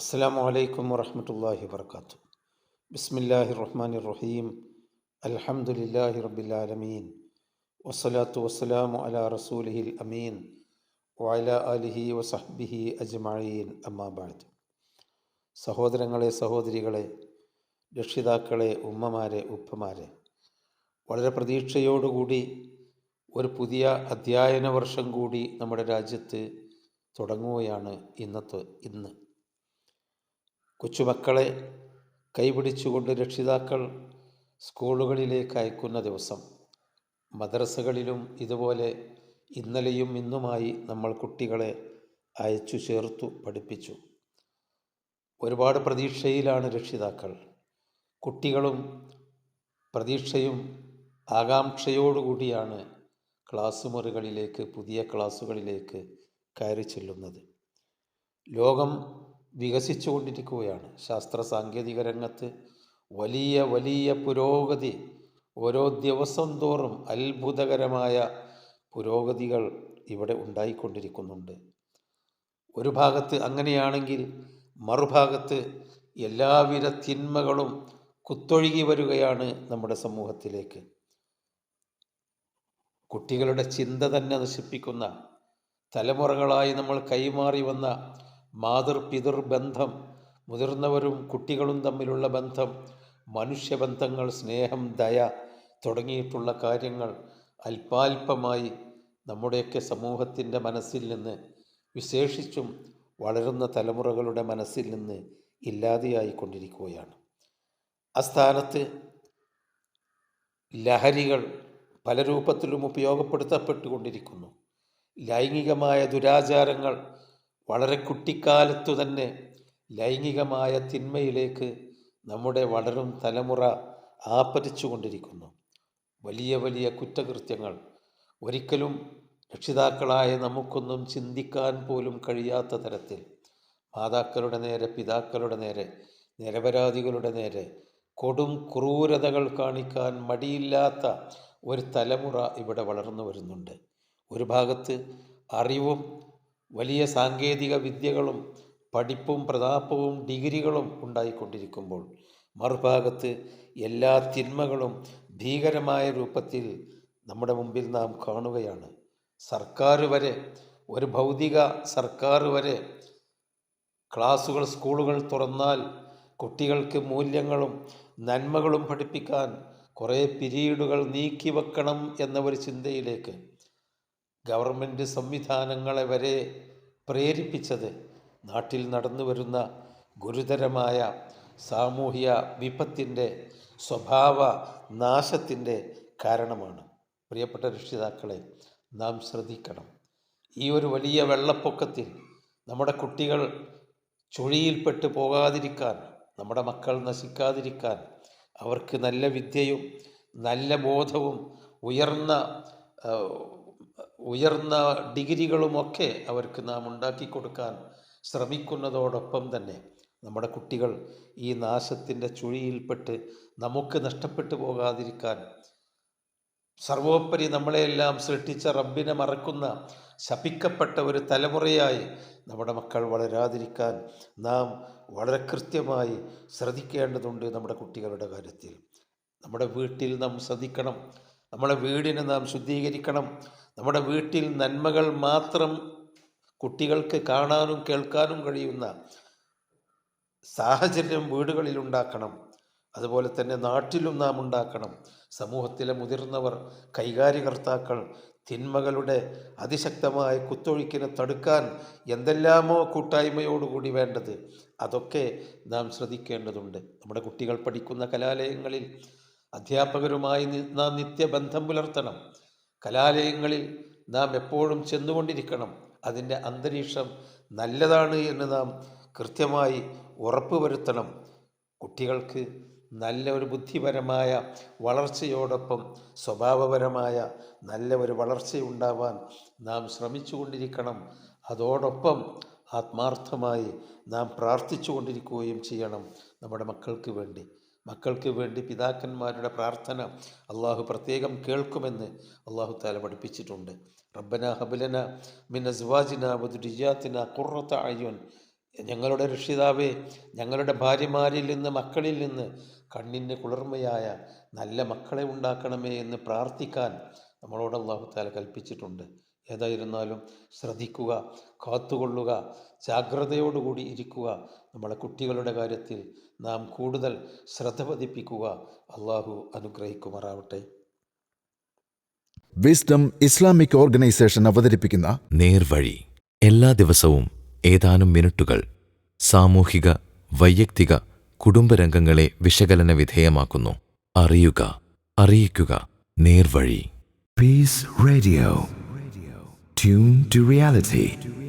അസ്സാം വലൈക്കും വറഹമത്തല്ലാഹി വർക്കാത്തു ബിസ്മില്ലാഹി റഹ്മാൻ റഹീം. അൽഹംദുലില്ലാഹി റബിലമീൻ വസ്സലാത്തു വസ്സലാമു അലാ റസൂലിഹിൽ അമീൻ. വഅല അലിഹി വസഹ്ബിഹി അജ്മീൻ അമ്മാബാദ് സഹോദരങ്ങളെ സഹോദരികളെ രക്ഷിതാക്കളെ ഉമ്മമാരെ ഉപ്പമാരെ വളരെ പ്രതീക്ഷയോടുകൂടി ഒരു പുതിയ അധ്യയന വർഷം കൂടി നമ്മുടെ രാജ്യത്ത് തുടങ്ങുകയാണ് ഇന്നത്തെ ഇന്ന്. കൊച്ചുമക്കളെ കൈപിടിച്ചുകൊണ്ട് രക്ഷിതാക്കൾ സ്കൂളുകളിലേക്ക് അയക്കുന്ന ദിവസം മദ്രസകളിലും ഇതുപോലെ ഇന്നലെയും ഇന്നുമായി നമ്മൾ കുട്ടികളെ അയച്ചു ചേർത്തു പഠിപ്പിച്ചു. ഒരുപാട് പ്രതീക്ഷയിലാണ് രക്ഷിതാക്കൾ. കുട്ടികളും പ്രതീക്ഷയും ആകാംക്ഷയോടുകൂടിയാണ് ക്ലാസ് മുറികളിലേക്ക് പുതിയ ക്ലാസ്സുകളിലേക്ക് കയറി ചെല്ലുന്നത്. ലോകം വികസിച്ചുകൊണ്ടിരിക്കുകയാണ്. ശാസ്ത്ര സാങ്കേതിക രംഗത്ത് വലിയ വലിയ പുരോഗതി ഓരോ ദിവസം തോറും അത്ഭുതകരമായ പുരോഗതികൾ ഇവിടെ ഉണ്ടായിക്കൊണ്ടിരിക്കുന്നുണ്ട്. ഒരു ഭാഗത്ത് അങ്ങനെയാണെങ്കിൽ മറുഭാഗത്ത് എല്ലാവിധ തിന്മകളും കുത്തൊഴുകി വരികയാണ് നമ്മുടെ സമൂഹത്തിലേക്ക്. കുട്ടികളുടെ ചിന്ത തന്നെ നശിപ്പിക്കുന്ന തലമുറകളായി നമ്മൾ കൈമാറി വന്ന മാതൃ പിതൃ ബന്ധം മുതിർന്നവരും കുട്ടികളും തമ്മിലുള്ള ബന്ധം മനുഷ്യബന്ധങ്ങൾ സ്നേഹം ദയ തുടങ്ങിയിട്ടുള്ള കാര്യങ്ങൾ അല്പാൽപമായി നമ്മുടെയൊക്കെ സമൂഹത്തിന്റെ മനസ്സിൽ നിന്ന് വിശേഷിച്ചും വളരുന്ന തലമുറകളുടെ മനസ്സിൽ നിന്ന് ഇല്ലാതെയായിക്കൊണ്ടിരിക്കുകയാണ്. ആ സ്ഥാനത്ത് ലഹരികൾ പല രൂപത്തിലും ഉപയോഗപ്പെടുത്തപ്പെട്ടുകൊണ്ടിരിക്കുന്നു. ലൈംഗികമായ ദുരാചാരങ്ങൾ വളരെ കുട്ടിക്കാലത്തു തന്നെ ലൈംഗികമായ തിന്മയിലേക്ക് നമ്മുടെ വളരും തലമുറ ആപരിച്ചു കൊണ്ടിരിക്കുന്നു വലിയ വലിയ കുറ്റകൃത്യങ്ങൾ. ഒരിക്കലും രക്ഷിതാക്കളായ നമുക്കൊന്നും ചിന്തിക്കാൻ പോലും കഴിയാത്ത തരത്തിൽ. മാതാക്കളുടെ നേരെ പിതാക്കളുടെ നേരെ നിരപരാധികളുടെ നേരെ കൊടും ക്രൂരതകൾ കാണിക്കാൻ മടിയില്ലാത്ത ഒരു തലമുറ ഇവിടെ വളർന്നു വരുന്നുണ്ട്. ഒരു ഭാഗത്ത് അറിവും വലിയ സാങ്കേതിക വിദ്യകളും പഠിപ്പും പ്രതാപവും ഡിഗ്രികളും ഉണ്ടായിക്കൊണ്ടിരിക്കുമ്പോൾ മറുഭാഗത്ത് എല്ലാ തിന്മകളും ഭീകരമായ രൂപത്തിൽ നമ്മുടെ മുമ്പിൽ നാം കാണുകയാണ്. സർക്കാർ വരെ ഒരു ഭൗതിക സർക്കാർ വരെ ക്ലാസുകൾ സ്കൂളുകൾ തുറന്നാൽ കുട്ടികൾക്ക് മൂല്യങ്ങളും നന്മകളും പഠിപ്പിക്കാൻ കുറേ പിരീഡുകൾ നീക്കി വെക്കണം എന്ന ഒരു ചിന്തയിലേക്ക് ഗവൺമെന്റ് സംവിധാനങ്ങളെ വരെ പ്രേരിപ്പിച്ചത് നാട്ടിൽ നടന്നു വരുന്ന ഗുരുതരമായ സാമൂഹ്യ വിപത്തിന്റെ സ്വഭാവ നാശത്തിന്റെ കാരണമാണ്. പ്രിയപ്പെട്ട രക്ഷിതാക്കളെ നാം ശ്രദ്ധിക്കണം. ഈ ഒരു വലിയ വെള്ളപ്പൊക്കത്തിൽ നമ്മുടെ കുട്ടികൾ ചുഴിയിൽപ്പെട്ട് പോകാതിരിക്കാൻ നമ്മുടെ മക്കൾ നശിക്കാതിരിക്കാൻ അവർക്ക് നല്ല വിദ്യയും നല്ല ബോധവും ഉയർന്ന ഉയർന്ന ഡിഗ്രികളുമൊക്കെ അവർക്ക് നാം ഉണ്ടാക്കി കൊടുക്കാൻ ശ്രമിക്കുന്നതോടൊപ്പം തന്നെ നമ്മുടെ കുട്ടികൾ ഈ നാശത്തിന്റെ ചുഴിയിൽപ്പെട്ട് നമുക്ക് നഷ്ടപ്പെട്ടു പോകാതിരിക്കാൻ സർവോപരി നമ്മളെയെല്ലാം സൃഷ്ടിച്ച റബ്ബിനെ മറക്കുന്ന ശപിക്കപ്പെട്ട ഒരു തലമുറയായി നമ്മുടെ മക്കൾ വളരാതിരിക്കാൻ നാം വളരെ കൃത്യമായി ശ്രദ്ധിക്കേണ്ടതുണ്ട് നമ്മുടെ കുട്ടികളുടെ കാര്യത്തിൽ. നമ്മുടെ വീട്ടിൽ നാം ശ്രദ്ധിക്കണം. നമ്മുടെ വീടിനെ നാം ശുദ്ധീകരിക്കണം. നമ്മുടെ വീട്ടിൽ നന്മകൾ മാത്രം കുട്ടികൾക്ക് കാണാനും കേൾക്കാനും കഴിയുന്ന സാഹചര്യം വീടുകളിൽ ഉണ്ടാക്കണം. അതുപോലെ തന്നെ നാട്ടിലും നാം ഉണ്ടാക്കണം. സമൂഹത്തിലെ മുതിർന്നവർ കൈകാര്യകർത്താക്കൾ തിന്മകളുടെ അതിശക്തമായ കുത്തൊഴുക്കിനെ തടുക്കാൻ എന്തെല്ലാമോ കൂട്ടായ്മയോടുകൂടി വേണ്ടത് അതൊക്കെ നാം ശ്രദ്ധിക്കേണ്ടതുണ്ട്. നമ്മുടെ കുട്ടികൾ പഠിക്കുന്ന കലാലയങ്ങളിൽ അധ്യാപകരുമായി നാം നിത്യബന്ധം പുലർത്തണം. കലാലയങ്ങളിൽ നാം എപ്പോഴും ചെന്നുകൊണ്ടിരിക്കണം. അതിന്റെ അന്തരീക്ഷം നല്ലതാണ് എന്ന് നാം കൃത്യമായി ഉറപ്പ് വരുത്തണം കുട്ടികൾക്ക് നല്ല ഒരു ബുദ്ധിപരമായ വളർച്ചയോടൊപ്പം സ്വഭാവപരമായ നല്ല ഒരു വളർച്ചയുണ്ടാവാൻ നാം ശ്രമിച്ചു കൊണ്ടിരിക്കണം അതോടൊപ്പം ആത്മാർത്ഥമായി നാം പ്രാർത്ഥിച്ചു കൊണ്ടിരിക്കുകയും ചെയ്യണം നമ്മുടെ മക്കൾക്ക് വേണ്ടി. മക്കൾക്ക് വേണ്ടി പിതാക്കന്മാരുടെ പ്രാർത്ഥന അള്ളാഹു പ്രത്യേകം കേൾക്കുമെന്ന് അള്ളാഹു താല പഠിപ്പിച്ചിട്ടുണ്ട്. റബ്ബന ഹബലന മിൻ അസ്വാജിന വദുരിയാത്തിന ഖുർറത അയ്യുൻ. ഞങ്ങളുടെ രക്ഷിതാവേ ഞങ്ങളുടെ ഭാര്യമാരിൽ നിന്ന് മക്കളിൽ നിന്ന് കണ്ണിന് കുളിർമയായ നല്ല മക്കളെ ഉണ്ടാക്കണമേ എന്ന് പ്രാർത്ഥിക്കാൻ നമ്മളോട് അള്ളാഹു താല കൽപ്പിച്ചിട്ടുണ്ട്. ഏതായിരുന്നാലും ശ്രദ്ധിക്കുക കാത്തുകൊള്ളുക ജാഗ്രതയോടുകൂടി ഇരിക്കുക. നമ്മളെ കുട്ടികളുടെ കാര്യത്തിൽ നാം കൂടുതൽ ശ്രദ്ധ പതിപ്പിക്കുക. അള്ളാഹു അനുഗ്രഹിക്കുമാറാവട്ടെ. വിസ്ഡം ഇസ്ലാമിക് ഓർഗനൈസേഷൻ അവതരിപ്പിക്കുന്ന നേർവഴി. എല്ലാ ദിവസവും ഏതാനും മിനിറ്റുകൾ സാമൂഹിക വൈയക്തിക കുടുംബരംഗങ്ങളെ വിശകലന വിധേയമാക്കുന്നു. അറിയുക അറിയിക്കുക. നേർവഴി. Peace Radio. Tune to reality.